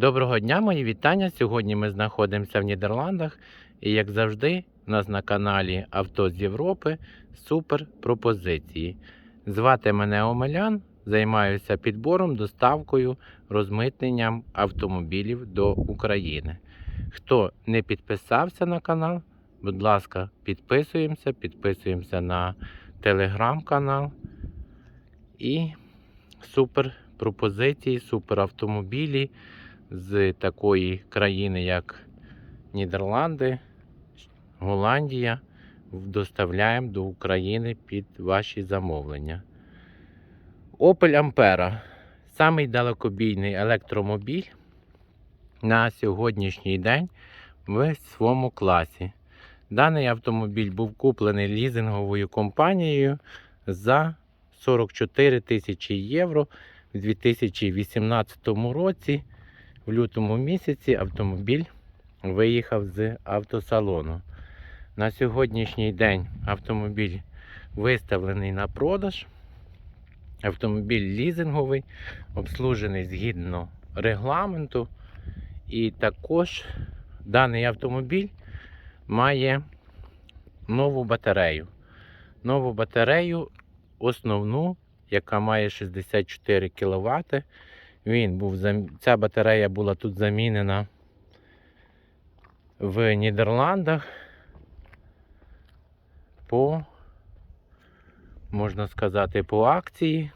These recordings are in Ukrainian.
Доброго дня, мої вітання. Сьогодні ми знаходимося в Нідерландах. І як завжди, у нас на каналі Авто з Європи супер пропозиції. Звати мене Омелян, займаюся підбором, доставкою, розмитненням автомобілів до України. Хто не підписався на канал, будь ласка, підписуємося, підписуємося на телеграм-канал. І супер пропозиції, супер автомобілі з такої країни, як Нідерланди, Голландія, доставляємо до України під ваші замовлення. Opel Ampera самий далекобійний електромобіль на сьогоднішній день в своєму класі. Даний автомобіль був куплений лізинговою компанією за 44 тисячі євро в 2018 році. В лютому місяці автомобіль виїхав з автосалону. На сьогоднішній день автомобіль виставлений на продаж. Автомобіль лізинговий, обслужений згідно регламенту. І також даний автомобіль має нову батарею. Нову батарею, основну, яка має 64 кВт. Він був Ця батарея була тут замінена в Нідерландах по, можна сказати, по акції.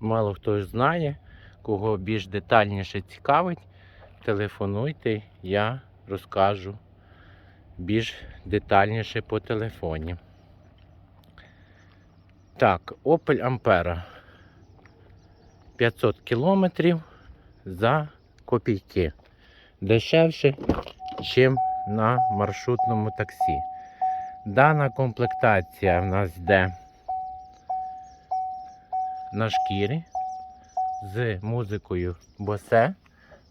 Мало хто ж знає, кого більш детальніше цікавить, телефонуйте, я розкажу більш детальніше по телефоні. Так, Opel Ampera. 500 кілометрів за копійки. Дешевше, ніж на маршрутному таксі. Дана комплектація в нас йде на шкірі з музикою Bose.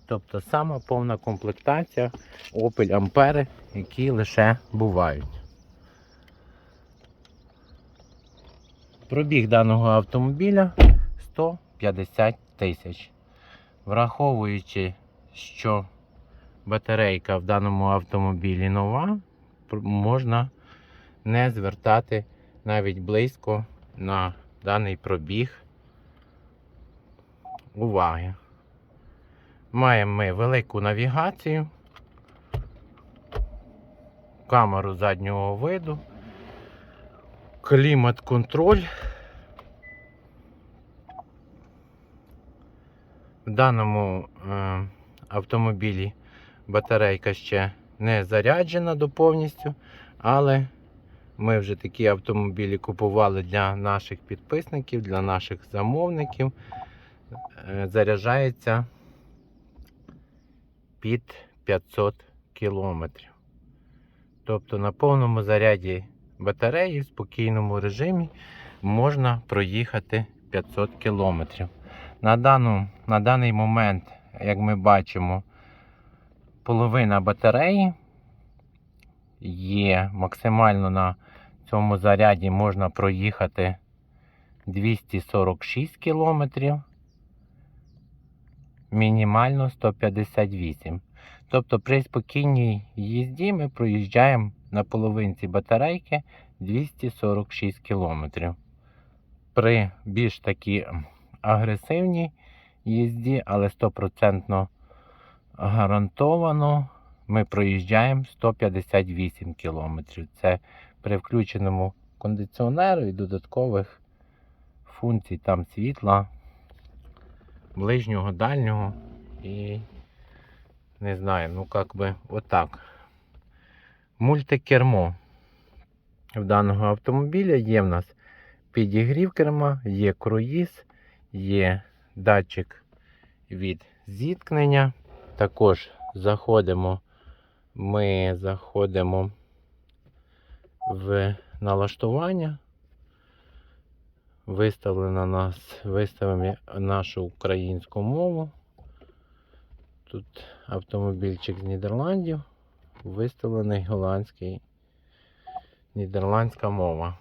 Тобто сама повна комплектація Opel Ampere, які лише бувають. Пробіг даного автомобіля 150 тисяч. Враховуючи, що батарейка в даному автомобілі нова, можна не звертати навіть близько на даний пробіг уваги. Маємо ми велику навігацію, камеру заднього виду, клімат-контроль. В даному е, автомобілі батарейка ще не заряджена до повністю, але ми вже такі автомобілі купували для наших підписників, для наших замовників. Е, заряджається під 500 кілометрів. Тобто на повному заряді батареї в спокійному режимі можна проїхати 500 кілометрів. На, дану, на даний момент, як ми бачимо, половина батареї є максимально на цьому заряді можна проїхати 246 кілометрів, мінімально 158. Тобто при спокійній їзді ми проїжджаємо на половинці батарейки 246 кілометрів. При більш такій агресивній їзді, але 100% гарантовано ми проїжджаємо 158 км. Це при включеному кондиціонеру і додаткових функцій там світла, ближнього, дальнього і не знаю, ну як би отак. Мультикермо в даного автомобіля є в нас підігрів керма, є круїз, є датчик від зіткнення. Також заходимо, ми заходимо в налаштування. Виставлено нас, виставимо нашу українську мову. Тут автомобільчик з Нідерландів, виставлений голландський, нідерландська мова.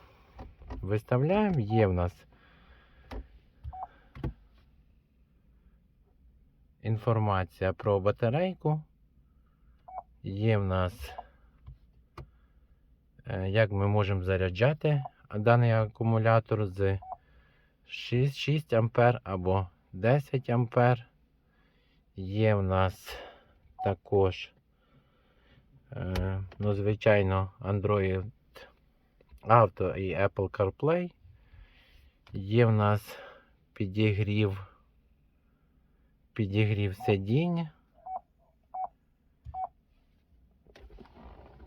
Виставляємо, є в нас інформація про батарейку. Є в нас, е, як ми можемо заряджати даний акумулятор з 6, 6 ампер або 10 ампер. Є в нас також, е, ну, звичайно, Android Auto і Apple CarPlay. Є в нас підігрів, підігрів сидінь.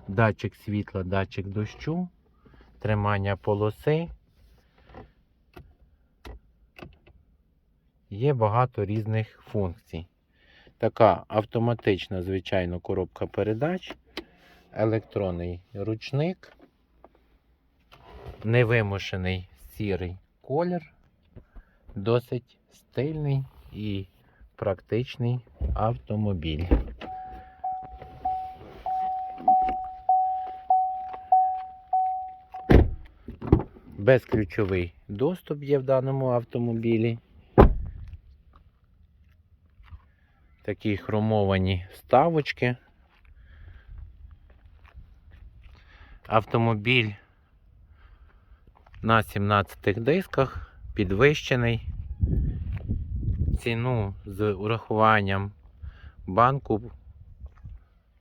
Датчик світла, датчик дощу, тримання полоси. Є багато різних функцій. Така автоматична, звичайно, коробка передач, електронний ручник, невимушений сірий колір, досить стильний і практичний автомобіль. Безключовий доступ є в даному автомобілі. Такі хромовані вставочки. Автомобіль на 17 дисках підвищений. Ціну з урахуванням банку,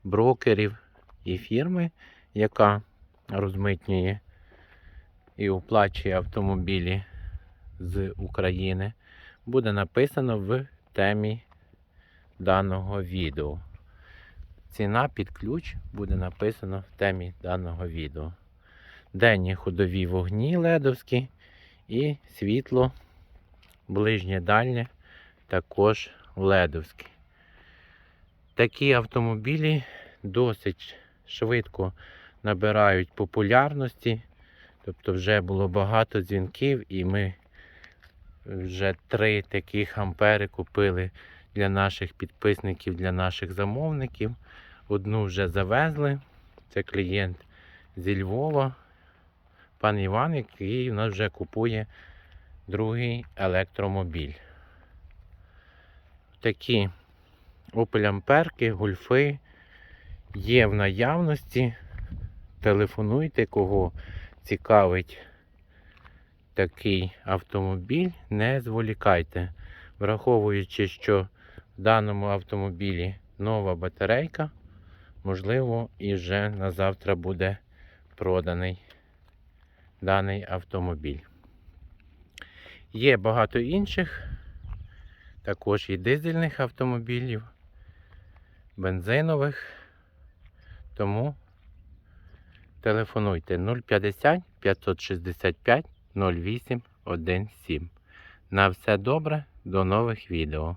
брокерів і фірми, яка розмитнює і оплачує автомобілі з України, буде написано в темі даного відео. Ціна під ключ буде написано в темі даного відео. Денні ходові вогні ледовські і світло ближнє дальнє також ледовське. Такі автомобілі досить швидко набирають популярності. Тобто вже було багато дзвінків, і ми вже три таких ампери купили для наших підписників, для наших замовників. Одну вже завезли. Це клієнт зі Львова, пан Іван, який у нас вже купує другий електромобіль. Такі Opel Амперки, гольфи є в наявності. Телефонуйте, кого цікавить такий автомобіль, не зволікайте. Враховуючи, що в даному автомобілі нова батарейка, можливо, і вже на завтра буде проданий даний автомобіль. Є багато інших, також і дизельних автомобілів, бензинових, тому телефонуйте 050 565 0817. На все добре, до нових відео.